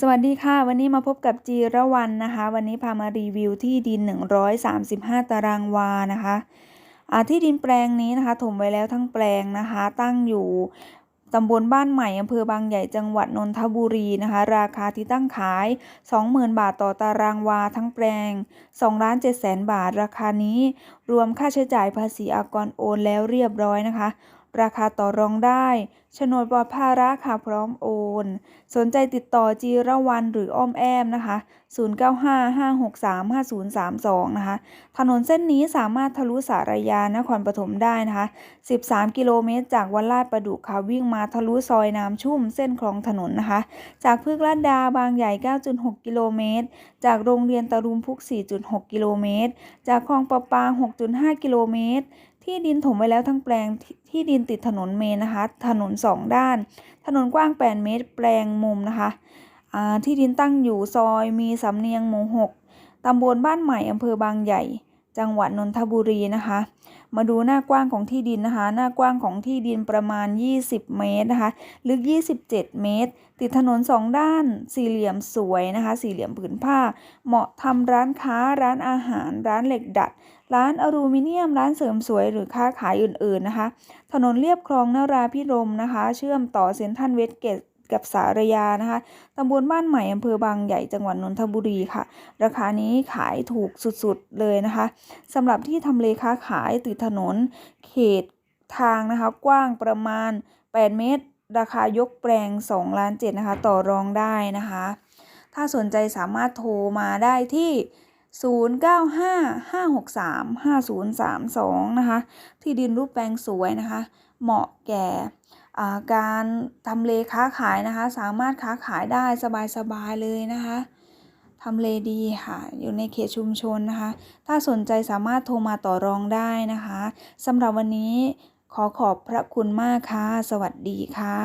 สวัสดีค่ะ วันนี้มาพบกับจีระวันนะคะ วันนี้พามารีวิวที่ดิน 135 ตารางวานะคะที่ดินแปลงนี้นะคะ ถมไว้แล้วทั้งแปลงนะคะ ตั้งอยู่ตำบลบ้านใหม่อำเภอบางใหญ่จังหวัดนนทบุรีนะคะ ราคาที่ตั้งขาย 20,000 บาทต่อตารางวาทั้งแปลง2ล้าน7แสนบาท ราคานี้ รวมค่าใช้จ่ายภาษีอากรโอนแล้วเรียบร้อยนะคะ ราคาต่อรองได้โฉนดปลอดภาระค่ะพร้อมโอน สนใจติดต่อจีระวัน หรืออ้อมแอมนะคะ 0955635032 นะคะ ถนนเส้นนี้สามารถทะลุสารยานครปฐมได้นะคะ 13 กิโลเมตร จากวัดลาดประดุกค่ะ วิ่งมาทะลุซอยน้ำชุ่มเส้นคลองถนนนะคะ จากพึกลาดดาบางใหญ่ 9.6 กิโลเมตร จากโรงเรียนตะรุมพุก 4.6 กิโลเมตร จากคลองประปา 6.5 กิโลเมตร ที่ดินถมไว้แล้วทั้งแปลงทที่ดินติดถนนเมนนะคะ ถนน 2 ด้าน ถนนกว้าง 8 เมตร แปลงมุมนะคะที่ดินตั้งอยู่ซอยมีสำเนียงหมู่6ตำบลบ้านใหม่อำเภอบางใหญ่ จังหวัดนนทบุรีนะคะ มาดูหน้ากว้างของที่ดินนะคะ หน้ากว้างของที่ดินประมาณ 20 เมตรนะคะ ลึก 27 เมตร ติดถนน 2 ด้าน สี่เหลี่ยมสวยนะคะ สี่เหลี่ยมผืนผ้า เหมาะทำร้านค้า ร้านอาหาร ร้านเหล็กดัด ร้านอลูมิเนียม ร้านเสริมสวยหรือค้าขายอื่นๆนะคะ ถนนเรียบคลองนาราพิรมนะคะ เชื่อมต่อเซ็นทรัลเวสเกต กับสารยานะคะตำบลบ้านใหม่อำเภอบางใหญ่จังหวัดนนทบุรีค่ะ ราคานี้ขายถูกสุดๆเลยนะคะสำหรับที่ทำเลค้าขายติดถนน เขตทางนะคะกว้างประมาณ 8 เมตร ราคายกแปลง2ล้าน7นะคะต่อรองได้นะคะ ถ้าสนใจสามารถโทรมาได้ที่0955635032 นะคะ ที่ดินรูปแปลงสวยนะคะ เหมาะแก่ การทำเลค้าขายนะคะ สามารถค้าขายได้สบายๆเลยนะคะทำเลดีค่ะ อยู่ในเขตชุมชนนะคะ ถ้าสนใจสามารถโทรมาต่อรองได้นะคะสำหรับวันนี้ขอขอบพระคุณมากค่ะ สวัสดีค่ะ